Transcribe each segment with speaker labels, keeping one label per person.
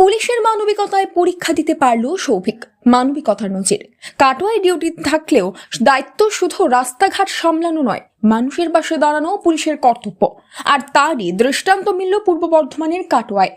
Speaker 1: পুলিশের মানবিকতায় পরীক্ষা দিতে পারল সৌভিক, মানবিকতার নজির। কাটোয়ায় ডিউটি থাকলেও দায়িত্ব শুধু রাস্তাঘাট সামলানো নয়, মানুষের পাশে দাঁড়ানো পুলিশের কর্তব্য। আর তারই দৃষ্টান্ত মিলল পূর্ব বর্ধমানের কাটোয়ায়।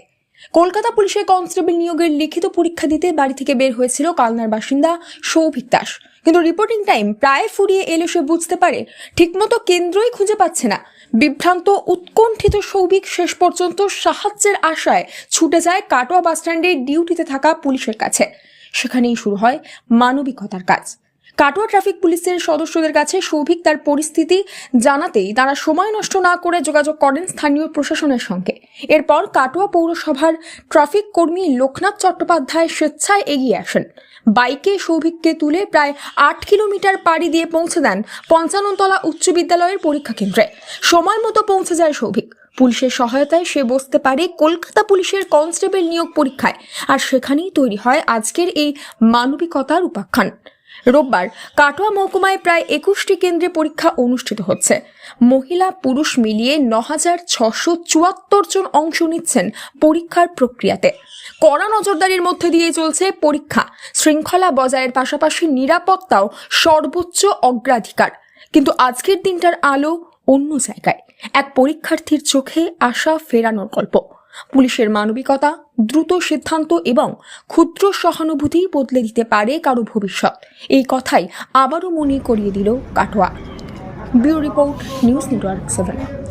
Speaker 1: কলকাতা পুলিশের কনস্টেবল নিয়োগের লিখিত পরীক্ষা দিতে বাড়ি থেকে বের হয়েছিল কালনার বাসিন্দা সৌভিক দাস। কিন্তু রিপোর্টিং টাইম প্রায় ফুরিয়ে এলে সে বুঝতে পারে ঠিকমতো কেন্দ্রই খুঁজে পাচ্ছে না। বিভ্রান্ত, উৎকণ্ঠিত সৌভিক শেষ পর্যন্ত সাহায্যের আশায় ছুটে যায় কাটোয়া বাসস্ট্যান্ডে ডিউটিতে থাকা পুলিশের কাছে। সেখানেই শুরু হয় মানবিকতার কাজ। কাটোয়া ট্রাফিক পুলিশের সদস্যদের কাছে সৌভিক তার পরিস্থিতি জানাতেই তারা সময় নষ্ট না করে যোগাযোগ করেন স্থানীয় প্রশাসনের সঙ্গে। এরপর কাটোয়া পৌরসভার ট্রাফিক কর্মী লোকনাথ চট্টোপাধ্যায় স্বেচ্ছায় এগিয়ে আসেন। বাইকে সৌভিককে তুলে প্রায় আট কিলোমিটার পাড়ি দিয়ে পৌঁছে দেন পঞ্চাননতলা উচ্চ বিদ্যালয়ের পরীক্ষা কেন্দ্রে। সময় মতো পৌঁছে যায় সৌভিক। পুলিশের সহায়তায় সে বসতে পারে কলকাতা পুলিশের কনস্টেবল নিয়োগ পরীক্ষায়। আর সেখানেই তৈরি হয় আজকের এই মানবিকতার উপাখ্যান। রোববার কাটোয়া মহকুমায় প্রায় একুশটি কেন্দ্রে পরীক্ষা অনুষ্ঠিত হচ্ছে। মহিলা, পুরুষ মিলিয়ে ন হাজার ছশো চুয়াত্তর জন অংশ নিচ্ছেন পরীক্ষার প্রক্রিয়াতে। কড়া নজরদারির মধ্যে দিয়ে চলছে পরীক্ষা। শৃঙ্খলা বজায়ের পাশাপাশি নিরাপত্তাও সর্বোচ্চ অগ্রাধিকার। কিন্তু আজকের দিনটার আলো অন্য জায়গায়। এক পরীক্ষার্থীর চোখে আশা ফেরানোর গল্প। পুলিশের মানবিকতা, দ্রুত সিদ্ধান্ত এবং ক্ষুদ্র সহানুভূতি বদলে দিতে পারে কারও ভবিষ্যৎ। এই কথাই আবারও মনে করিয়ে দিল Katwa. Bureau report, news network seven.